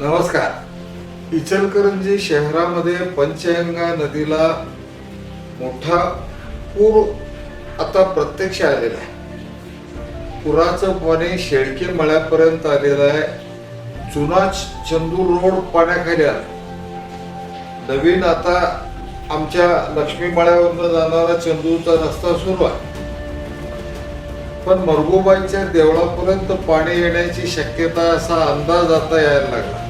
नमस्कार. इचलकरंजी शहरामध्ये पंचगंगा नदीला मोठा पूर आता प्रत्यक्ष आलेला आहे. पुराचं पाणी शेळके मळ्यापर्यंत आलेलं आहे. जुना चंदूर रोड पाण्याखाली आला. नवीन आता आमच्या लक्ष्मी मळ्यावरनं जाणारा चंदूरचा रस्ता सुरू आहे. पण मरगोबाईच्या देवळापर्यंत पाणी येण्याची शक्यता असा अंदाज आता यायला लागला.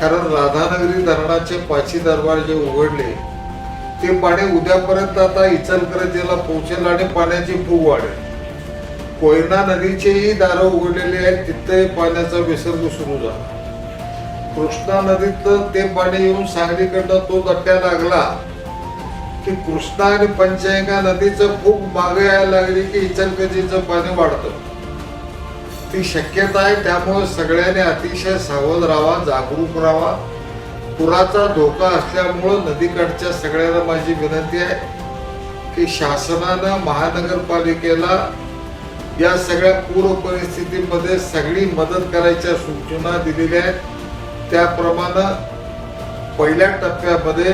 कारण राधानगरी धरणाचे पाची दरबार जे उघडले ते पाणी उद्यापर्यंत आता इचलकरंजीला पोहोचेल आणि पाण्याची फूग वाढेल. कोयना नदीचेही दारं उघडलेले आहेत तिथंही पाण्याचा विसर्ग सुरू झाला. कृष्णा नदीतलं ते पाणी येऊन सांगलीकडनं तो दट्ट्या लागला की कृष्णा आणि पंचगंगा नदीचं खूप मागे यायला लागली की इचलकरंजीचं पाणी वाढतं. ती शक्यता आहे त्यामुळे सगळ्यांनी अतिशय सावध राहावा जागरूक राहावा. पुराचा धोका असल्यामुळं नदीकडच्या सगळ्यांना माझी विनंती आहे की शासनानं महानगरपालिकेला या सगळ्या पूर परिस्थितीमध्ये सगळी मदत करायच्या सूचना दिलेल्या आहेत. त्याप्रमाणे पहिल्या टप्प्यामध्ये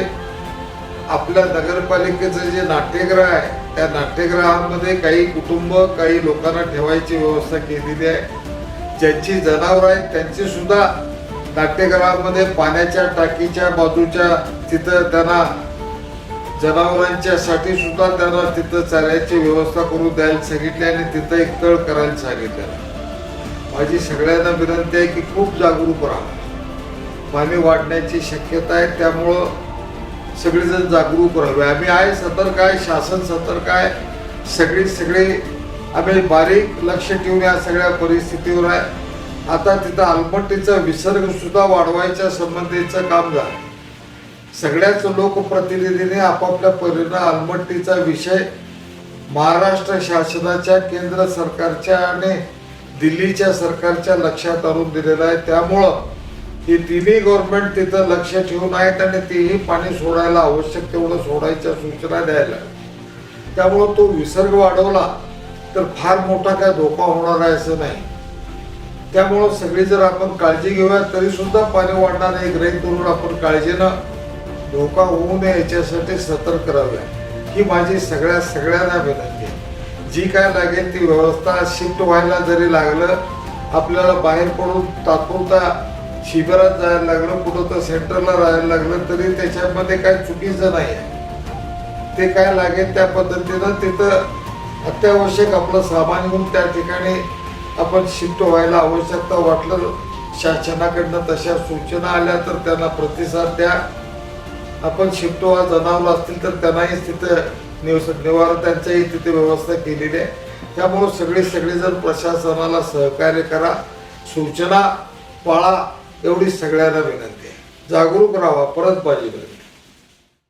आपल्या नगरपालिकेचं जे नाट्यगृह आहे त्या नाट्यगृहामध्ये काही कुटुंब काही लोकांना ठेवायची व्यवस्था केलेली आहे. ज्यांची जनावरं आहेत त्यांची सुद्धा नाट्यगृहामध्ये पाण्याच्या टाकीच्या बाजूच्या तिथं त्यांना जनावरांच्यासाठी सुद्धा त्यांना तिथं चाऱ्याची व्यवस्था करून द्यायला सांगितली आणि तिथं एक तळ करायला सांगितलं. माझी सगळ्यांना विनंती आहे की खूप जागरूक राहा. पाणी वाढण्याची शक्यता आहे त्यामुळं सगळेजण जागरूक राहावे आम्ही आहे सतर्क आहे शासन सतर्क आहे. सगळी सगळे आम्ही बारीक लक्ष ठेवून या सगळ्या परिस्थितीवर आहे. आता तिथं आलमट्टीचा विसर्ग सुद्धा वाढवायच्या संबंधीचं काम झालं. सगळ्याच लोकप्रतिनिधीने आपापल्या परीनं आलमट्टीचा विषय महाराष्ट्र शासनाच्या केंद्र सरकारच्या आणि दिल्लीच्या सरकारच्या लक्षात आणून दिलेला आहे. त्यामुळं ही तिन्ही गव्हर्नमेंट तिथं लक्ष ठेवून आहेत आणि तेही पाणी सोडायला आवश्यक तेवढं सोडायच्या सूचना द्यायला. त्यामुळं तो विसर्ग वाढवला तर फार मोठा काय धोका होणार आहे असं नाही. त्यामुळं सगळी जर आपण काळजी घेऊया तरी सुद्धा पाणी वाढणार नाही ग्रहित करून आपण काळजीनं धोका होऊ नये याच्यासाठी सतर्क राहूया. ही माझी सगळ्या सगळ्यांना विनंती आहे. जी काय लागेल ती व्यवस्था शिफ्ट व्हायला जरी लागलं आपल्याला बाहेर पडून तात्पुरता शिबिरात जायला लागलं कुठं तर सेंटरला राहायला लागलं तरी त्याच्यामध्ये काय चुकीचं नाही आहे. ते काय लागेल त्या पद्धतीनं तिथं अत्यावश्यक आपलं सामान घेऊन त्या ठिकाणी आपण शिफ्ट व्हायला आवश्यकता वाटलं. शासनाकडनं तशा सूचना आल्या तर त्यांना प्रतिसाद द्या. आपण शिफ्ट व्हा जनावर असतील तर त्यांनाही तिथं निवस निवारा त्यांच्याही तिथे व्यवस्था केलेली आहे. त्यामुळं सगळे सगळेजण प्रशासनाला सहकार्य करा. सूचना पाळा. एवढी सगळ्यांना विनंती आहे. जागरूक राहा परत पाहिजे